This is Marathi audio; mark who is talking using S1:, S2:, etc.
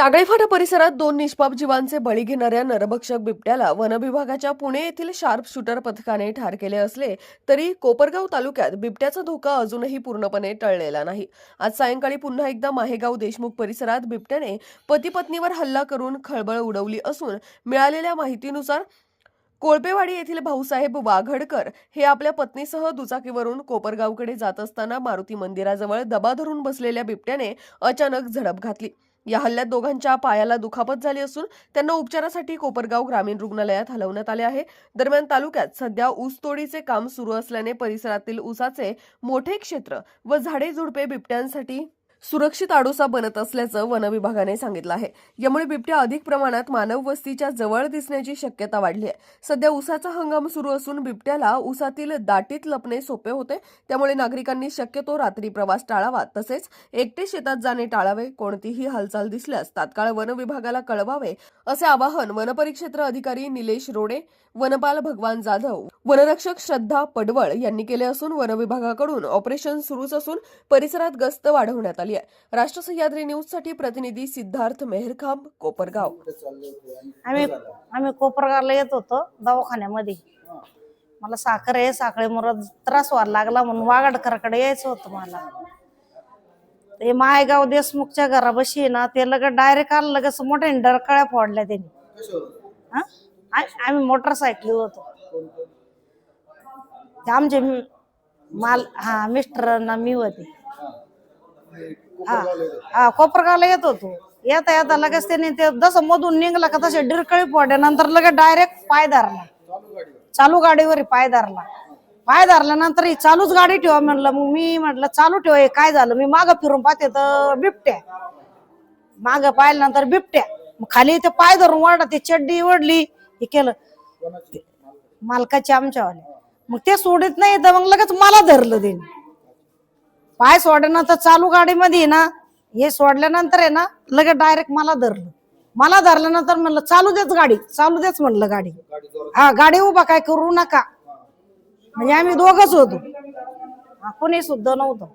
S1: टाकळीफाटा परिसरात दोन निष्पाप जीवांचे बळी घेणाऱ्या नरभक्षक बिबट्याला वनविभागाच्या पुणे येथील शार्प शूटर पथकाने ठार केले असले तरी कोपरगाव तालुक्यात बिबट्याचा धोका अजूनही पूर्णपणे टळलेला नाही. आज सायंकाळी पुन्हा एकदा माहेगाव देशमुख परिसरात बिबट्याने पतीपत्नीवर हल्ला करून खळबळ उडवली असून मिळालेल्या माहितीनुसार कोळपेवाडी येथील भाऊसाहेब वाघडकर हे आपल्या पत्नीसह दुचाकीवरून कोपरगावकडे जात असताना मारुती मंदिराजवळ दबा धरून बसलेल्या बिबट्याने अचानक झडप घातली. या हल्ल्यात दोघांच्या पायाला दुखापत झाली असून त्यांना उपचारासाठी कोपरगाव ग्रामीण रुग्णालयात हलवण्यात आले आहे. दरम्यान तालुक्यात सध्या ऊसतोडीचे काम सुरू असल्याने परिसरातील ऊसाचे मोठे क्षेत्र व झाडे झुडपे बिबट्यांसाठी सुरक्षित आडोसा बनत असल्याचं वन विभागाने सांगितलं आहे. यामुळे बिबट्या अधिक प्रमाणात मानव वस्तीच्या जवळ दिसण्याची शक्यता वाढली आहे. सध्या उसाचा हंगाम सुरू असून बिबट्याला उसातील दाटीत लपणे सोपे होते. त्यामुळे नागरिकांनी शक्यतो रात्री प्रवास टाळावा. तसेच एकटे शेतात जाणे टाळावे. कोणतीही हालचाल दिसल्यास तात्काळ वन विभागाला कळवावे असे आवाहन वनपरिक्षेत्र अधिकारी निलेश रोडे वनपाल भगवान जाधव वनरक्षक श्रद्धा पडवळ यांनी केले असून वन विभागाकडून ऑपरेशन सुरूच असून परिसरात गस्त वाढवण्यात आली आहे. राष्ट्र सह्याद्री न्यूजसाठी प्रतिनिधी सिद्धार्थ मेहरखांब कोपरगाव.
S2: आम्ही आम्ही कोपरगावला येत होतो दवाखान्यामध्ये. मला साखर आहे साखरेमुळे त्रास व्हायला लागला म्हणून वागडकरकडे यायचं होतं मला. ते मायगाव देशमुखच्या घराबशी आहे ना ते लगेच डायरेक्ट आलं लगेच मोठ्या डरकळ्या फोडल्या त्यांनी. आम्ही मोटरसायकली होतो. ते आमचे माल हा मिस्टर ना मी होते. हा. हा कोपरगावला येत होतो येता येता लगेच त्याने ते जसं मधून निघला का तसे डिरकळी पडे नंतर लगेच डायरेक्ट पाय धरला. चालू गाडीवर पाय धरला. पाय धरल्यानंतर ही चालूच गाडी ठेवा म्हणलं. मग मी म्हटलं चालू ठेवा हे काय झालं? मी मागं फिरून पाहते तर बिबट्या माग पाहिल्यानंतर बिबट्या मग खाली ते पाय धरून वाढला ते चड्डी ओढली हे केलं. मालकाची आमच्यावाले. मग ते सोडित नाही तर मग लगेच मला धरलं त्यांनी. पाय सोडल्यानंतर चालू गाडीमध्ये ना हे सोडल्यानंतर आहे ना लगेच डायरेक्ट मला धरलं. मला धरल्यानंतर म्हणलं चालू देच गाडी चालू देच म्हणलं गाडी. हा गाडी उभा काय करू नका. म्हणजे आम्ही दोघच होतो. कोणी सुद्धा नव्हतं.